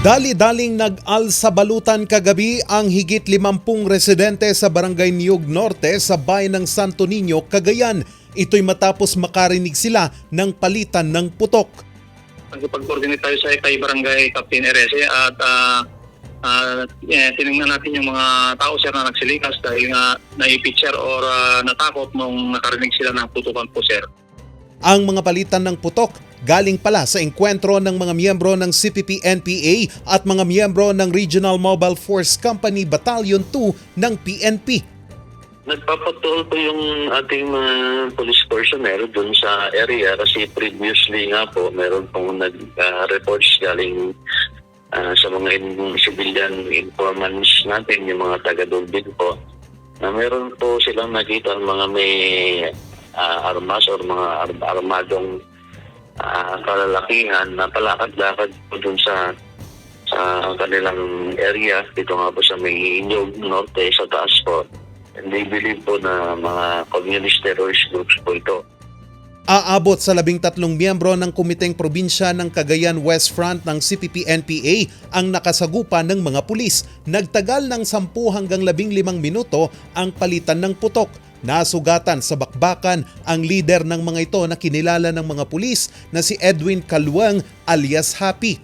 Dali-daling nag-alsabalutan kagabi ang higit 50 residente sa Barangay Niog Norte sa bayan ng Santo Niño, Cagayan. Ito'y matapos makarinig sila ng palitan ng putok. Nagpag-coordinate tayo sa kay Barangay Captain Erese at ah, eh, tinignan natin yung mga tao sir na nagsilikas dahil nga naipicture or ah, natakot nung nakarinig sila ng putukan po sir. Ang mga palitan ng putok galing pala sa engkwentro ng mga miyembro ng CPP-NPA at mga miyembro ng Regional Mobile Force Company Battalion 2 ng PNP. Nagpapatuloy po yung ating mga police personnel dun sa area kasi previously nga po meron pong nag-reports galing ah, sa mga in- civilian informants natin, yung mga taga doon po, na meron po silang nakita ang mga may ah, armas or mga ar- armadong ah, kalalakihan na palakad-lakad po dun sa sa kanilang area dito nga po sa may Inyog Norte sa taas po. And they believe po na mga communist terrorist groups po ito. Aabot sa labing tatlong miyembro ng Komiteng Probinsya ng Cagayan West Front ng CPP-NPA ang nakasagupa ng mga pulis. Nagtagal ng 10 hanggang 15 minuto ang palitan ng putok. Nasugatan sa bakbakan ang leader ng mga ito na kinilala ng mga pulis na si Edwin Kalwang alias Happy.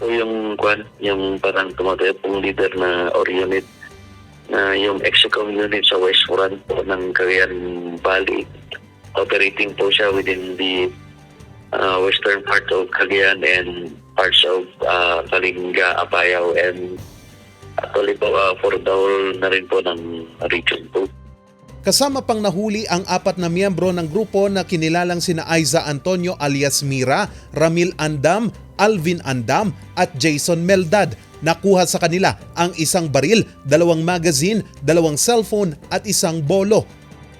So yung kwan, yung parang tumatayo pong leader na or unit na yung execom unit sa West Front po ng Cagayan Valley. Operating po siya within the uh, western part of Cagayan and parts of uh, Kalinga, Apayao and actually po uh, for whole na rin po ng region po. Kasama pang nahuli ang apat na miyembro ng grupo na kinilalang sina Aiza Antonio alias Mira, Ramil Andam, Alvin Andam at Jason Meldad. Nakuha sa kanila ang isang baril, dalawang magazine, dalawang cellphone at isang bolo.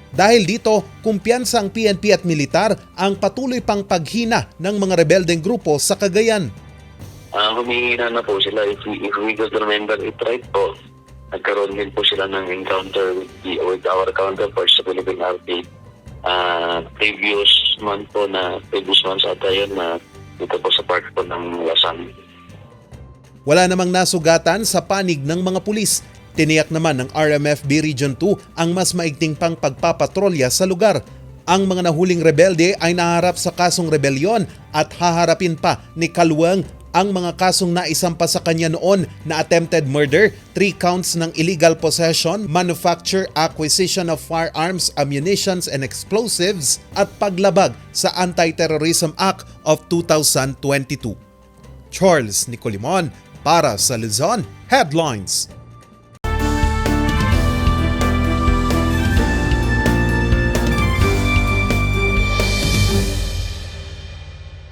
Dahil dito, kumpiyansa ang PNP at militar ang patuloy pang paghina ng mga rebeldeng grupo sa Cagayan. Ah, humingi na po sila. If we, if we could remember it right po, nagkaroon din po sila ng encounter with, the, with our counterparts sa Philippine Army. Ah, previous month po na, previous months ata yun na dito po sa part po ng Lasang. Wala namang nasugatan sa panig ng mga pulis. Tiniyak naman ng RMFB Region 2 ang mas maigting pang pagpapatrolya sa lugar. Ang mga nahuling rebelde ay naharap sa kasong rebelyon at haharapin pa ni Kalwang ang mga kasong naisampa sa kanya noon na attempted murder, 3 counts ng illegal possession, manufacture, acquisition of firearms, ammunitions and explosives at paglabag sa Anti-Terrorism Act of 2022. Charles Nicolimon para sa Luzon Headlines.